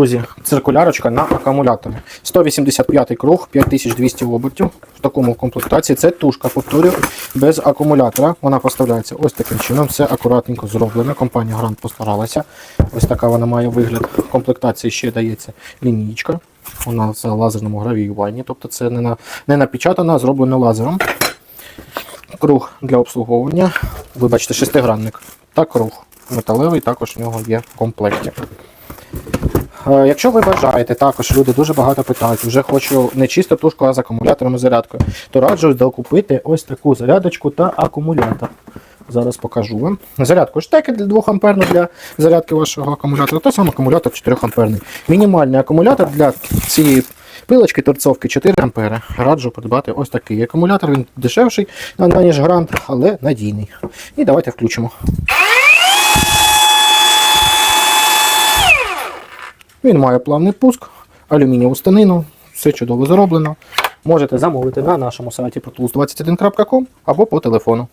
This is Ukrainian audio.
друзі, циркулярочка на акумуляторі. 185 круг, 5200 обертів. В такому комплектації це тушка, повторюю, без акумулятора. Вона поставляється ось таким чином. Все акуратненько зроблено. Компанія Грант постаралася. Ось така вона має вигляд. В комплектації ще дається лінійка. Вона в лазерному гравіюванні, тобто це не, на, не напечатана, а зроблена лазером. Круг для обслуговування. Ви бачите, шестигранник та круг. Металевий також в нього є в комплекті. Е, Якщо ви бажаєте, також люди дуже багато питають, вже хочу не чисто тушку, а з акумулятором і зарядкою, то раджу докупити ось таку зарядочку та акумулятор. Зараз покажу вам. Зарядку штекер для 2 амперну для зарядки вашого акумулятора, та сам акумулятор 4 амперний. Мінімальний акумулятор для цієї пилочки торцовки 4 ампери. Раджу придбати ось такий акумулятор. Він дешевший, ніж грант, але надійний. І давайте включимо. Він має плавний пуск, алюмінієву станину, все чудово зроблено. Можете замовити на нашому сайті protools21.com або по телефону.